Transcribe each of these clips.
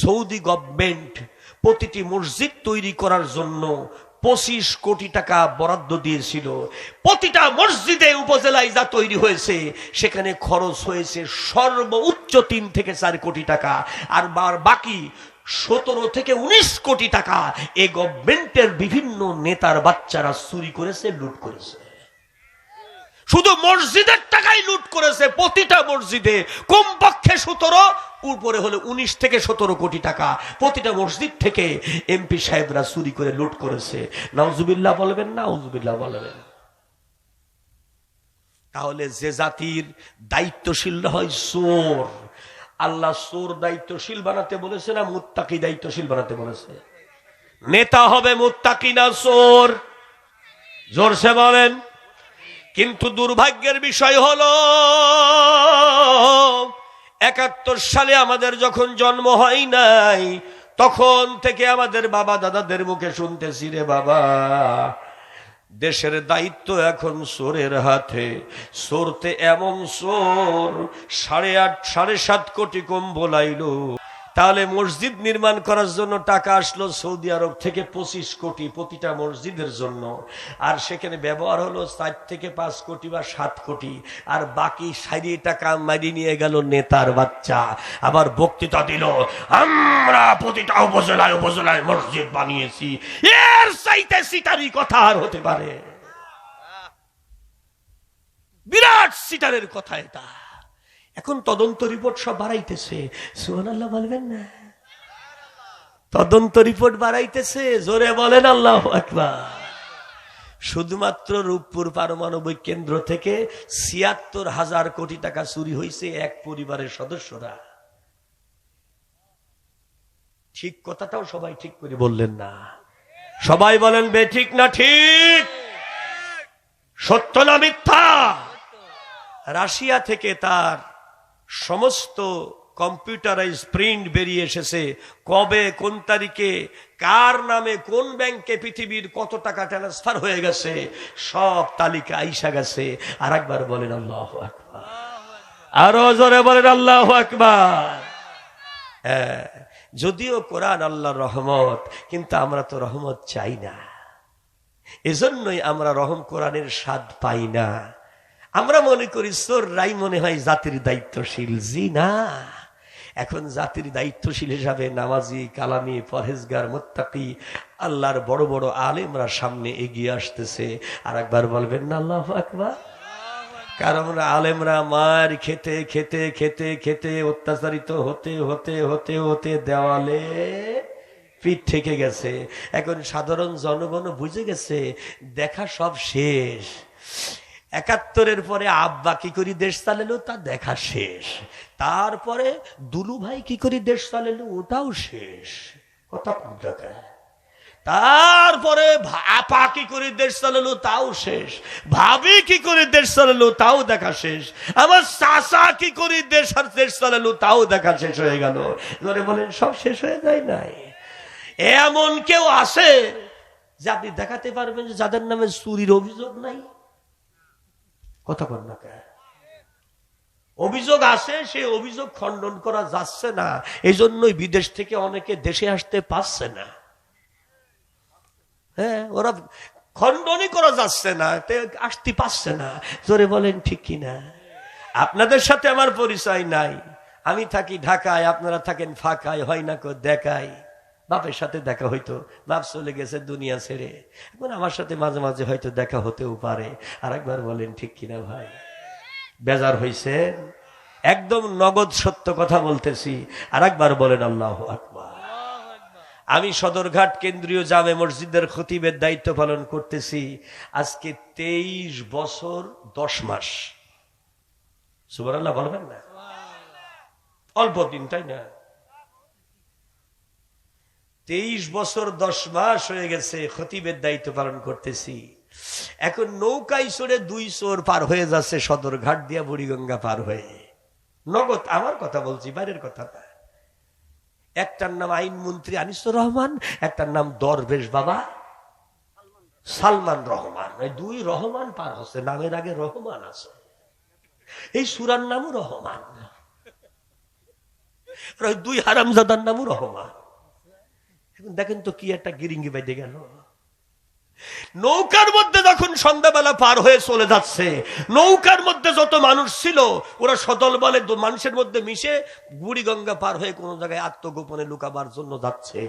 Saudi government প্রতিটি মসজিদ তৈরি করার জন্য পঁচিশ কোটি টাকা বরাদ্দ দিয়েছিল। প্রতিটা মসজিদে উপজেলায় যা তৈরি হয়েছে, সেখানে খরচ হয়েছে সর্বোচ্চ তিন থেকে চার কোটি টাকা। আর বাকি সতেরো থেকে উনিশ কোটি টাকা এ গভর্নমেন্টের বিভিন্ন নেতার বাচ্চারা চুরি করেছে, লুট করেছে। শুধু মসজিদের টাকাই লুট করেছে প্রতিটা মসজিদে। কমপক্ষে সতেরো, উপরে হলে উনিশ থেকে সতেরো কোটি টাকা। প্রতিটা মসজিদ থেকে এমপি সাহেবরা চুরি করে লুট করেছে। নাউজুবিল্লাহ বলবেন না উজুবিল্লাহ বলবেন। তাহলে যে জাতির দায়িত্বশীল হয় চোর। আল্লাহ চোর দায়িত্বশীল বানাতে বলেছে না মুত্তাকি দায়িত্বশীল বানাতে বলেছে? নেতা হবে মুত্তাকি না চোর? জোরসে বলেন। কিন্তু দুর্ভাগ্যের বিষয় হল, একাত্তর সালে আমাদের যখন জন্ম হয় নাই, তখন থেকে আমাদের বাবা দাদাদের মুখে শুনতেছি রে বাবা। দেশের দায়িত্ব এখন সোরের হাতে। চোরতে এমন সোর, সাড়ে আট, সাড়ে সাত কোটি কম বলাইলো তাহলে মসজিদ নির্মাণ করার জন্য টাকা আসলো সৌদি আরব থেকে পঁচিশ কোটি প্রতিটা মসজিদের জন্য। আর সেখানে ব্যবহার হলো চার থেকে পাঁচ কোটি বা সাত কোটি। আর বাকি সারি টাকা মারি নিয়ে গেল নেতার বাচ্চা। আবার বক্তৃতা দিল, আমরা প্রতিটা উপজেলায় উপজেলায় মসজিদ বানিয়েছি। এর চাইতে সিটারি কথা আর হতে পারে। বিরাট সিটারের কথা এটা। এখন তদন্ত রিপোর্ট সব বাড়াইতেছে। সুবহানাল্লাহ বলবেন না। তদন্ত রিপোর্ট বাড়াইতেছে, জোরে বলেন আল্লাহ আকবার। শুধুমাত্র রূপপুর পারমাণবিক কেন্দ্র থেকে ছিয়াত্তর হাজার কোটি টাকা চুরি হয়েছে এক পরিবারের সদস্যরা। ঠিক কথাটাও সবাই ঠিক করে বললেন না। সবাই বলেন, বে ঠিক না ঠিক? সত্য না মিথ্যা? রাশিয়া থেকে তার সমস্ত কম্পিউটারাইজ প্রিন্ট বেরিয়ে এসেছে। কবে কোন তারিখে কার নামে কোন ব্যাংকে পৃথিবীর কত টাকা ট্রান্সফার হয়ে গেছে সব তালিকা আইসা গেছে। আর একবার বলেন আল্লাহ আরও জোরে বলেন আল্লাহ আকবার। হ্যাঁ, যদিও কোরআন আল্লাহর রহমত কিন্তু আমরা তো রহমত চাই না। এজন্যই আমরা রহম কোরআনের স্বাদ পাই না। আমরা মনে করি চোররাই মনে হয় জাতির দায়িত্বশীল। জি না। এখন জাতির দায়িত্বশীল হিসাবে নামাজি, কালামি, পরহেজগার, মোত্তাকি, আল্লাহর বড় বড় আলেমরা সামনে এগিয়ে আসতেছে। আর একবার বলবেন না, আল্লাহ আকবার। কারণ আলেমরা মার খেতে খেতে খেতে খেতে অত্যাচারিত হতে হতে হতে হতে দেওয়ালে পিঠ থেকে গেছে। এখন সাধারণ জনগণ বুঝে গেছে, দেখা সব শেষ। একাত্তরের পরে আব্বা কি করি দেশ চালালো? তা দেখা শেষ। তারপরে দুলু ভাই কি করি দেশ চালালো? ওটাও শেষ। তারপরে আপা কি করে দেশ চালালো? তাও শেষ। ভাবি কি করে দেশ চালালো? তাও দেখা শেষ। আমার চাষা কি করে দেশ আর দেশ চালালো? তাও দেখা শেষ হয়ে গেল। ধরে বলেন, সব শেষ হয়ে যায় নাই। এমন কেউ আছে যে আপনি দেখাতে পারবেন যে যাদের নামে চুরির অভিযোগ নাই? কথা বল না? অভিযোগ আছে সে অভিযোগ খণ্ডন করা যাচ্ছে না। এই জন্যই বিদেশ থেকে অনেকে দেশে আসতে পারছে না। হ্যাঁ ওরা খণ্ডনই করা যাচ্ছে না আসতে পারছে না। জোরে বলেন, ঠিক কিনা আপনাদের সাথে আমার পরিচয় নাই। আমি থাকি ঢাকায়, আপনারা থাকেন ফাঁকায়, হয় না কো দেখায়। বাপের সাথে দেখা হইতো। বাপ চলে গেছে দুনিয়া ছেড়ে। এখন আমার সাথে মাঝে মাঝে হয়তো দেখা হতেও পারে। আর একবার বলেন, ঠিক কিনা ভাই? বেজার হইছে। একদম নগদ সত্য কথা বলতেছি। আর একবার বলেন, আল্লাহ আকবার। আমি সদরঘাট কেন্দ্রীয় জামে মসজিদের খতিবের দায়িত্ব পালন করতেছি। আজকে তেইশ বছর, দশ মাস। সুবরাল্লাহ বলবেন না? অল্প দিন, তাই না? তেইশ বছর দশ মাস হয়ে গেছে, খতিবের দায়িত্ব পালন করতেছি। এখন নৌকায় চড়ে দুই চোর পার হয়ে যাচ্ছে সদরঘাট দিয়া বুড়িগঙ্গা পার হয়ে। নগদ আমার কথা বলছি বাইরের কথা না। একটার নাম আইন মন্ত্রী আনিসুর রহমান, একটার নাম দরবেশ বাবা, সালমান রহমান। দুই রহমান পার হচ্ছে, নামের আগে রহমান আছে। এই সুরার নামও রহমান। দুই হারামজাদার নামও রহমান। এখন দেখেন তো কি একটা গিরিঙ্গি বাইতে গেল। নৌকার মধ্যে যখন সন্ধ্যাবেলা পার হয়ে চলে যাচ্ছে, নৌকার মধ্যে যত মানুষ ছিল, ওরা সদল বলে মানুষের মধ্যে মিশে বুড়িগঙ্গা পার হয়ে কোন জায়গায় আত্মগোপনে লুকাবার জন্য যাচ্ছে।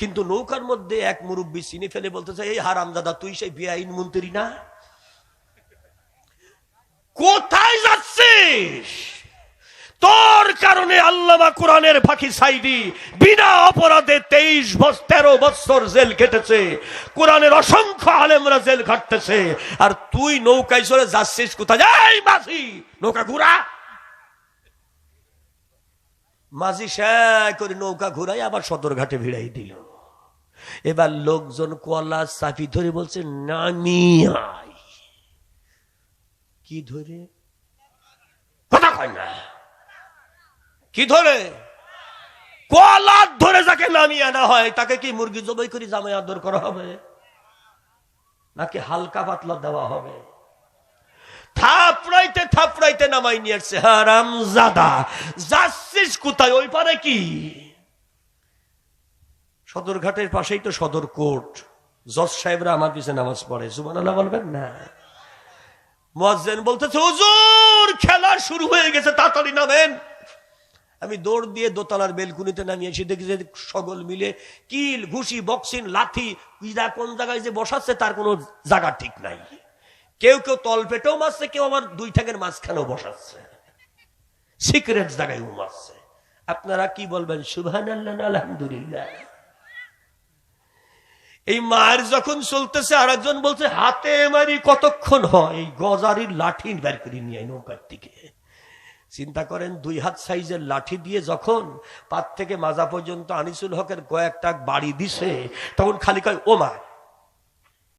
কিন্তু নৌকার মধ্যে এক মুরব্বী চিনি ফেলে বলতেছে, এই হারাম দাদা, তুই সেই বেআইন মন্ত্রী না? কোথায় যাচ্ছিস? তোর কারণে আল্লামা কোরআনের ফাঁকি সাইদি বিনা অপরাধে তেইশ বছর তেরো বছর জেল কেটেছে কোরআনের অসংখ্য আলেমরা জেল খাটতেছে আর তুই নৌকায় চলে যাচ্ছিস কোথায়? যাই মাঝি! নৌকা ঘুরা। মাঝি শ্যায় করে নৌকা ঘুরাই আবার সদরঘাটে ভিড়াই দিল। এবার লোকজন কলা চাপি ধরে বলছে নামিয়াই কি ধরে? কথা কয় না। কি ধরে? কলার ধরে যাকে নামিয়ে আনা হয়, তাকে কি মুরগি জবাই করে জামাই আদর করা হবে? নাকি হালকা পাতলা দেওয়া হবে? থাপড়াইতে থাপড়াইতে নামাই নিয়ে আসছে হারাম জাদা। যাচ্ছিস কোথায়? ওই পারে কি? সদরঘাটের পাশেই তো সদর কোর্ট। জজ সাহেবরা আমার পিছনে নামাজ পড়ে। সুমান আল্লাহ বলবেন না? মোয়াজ্জেন বলতেছে, হুজুর, খেলা শুরু হয়ে গেছে, তাড়াতাড়ি নামেন। আমি দৌড় দিয়ে দোতলার বেলকুনিতে নামিয়ে এসে দেখি যে সকল মিলে কিল, ঘুষি, বক্সিং, লাথি ইরা কোন জায়গায় যে বসাচ্ছে তার কোনো জায়গা ঠিক নাই। কেউ কেউ তল পেটেও মারছে, কেউ আমার দুই ঠ্যাঙের মাঝখানেও বসাচ্ছে। সিক্রেট জায়গায় মারছে আপনারা কি বলবেন? সুবহান আলহামদুলিল্লাহ। এই মার যখন চলতেছে আর একজন বলছে, হাতে মারি কতক্ষণ হয়? এই গজারির লাঠি বের করে নিয়ে নৌকার দিকে। চিন্তা করেন, দুই হাত সাইজের লাঠি দিয়ে যখন পাত থেকে মাজা পর্যন্ত আনিসুল হকের কয়েকটা বাড়ি দিছে, তখন খালি কয় ও ওমা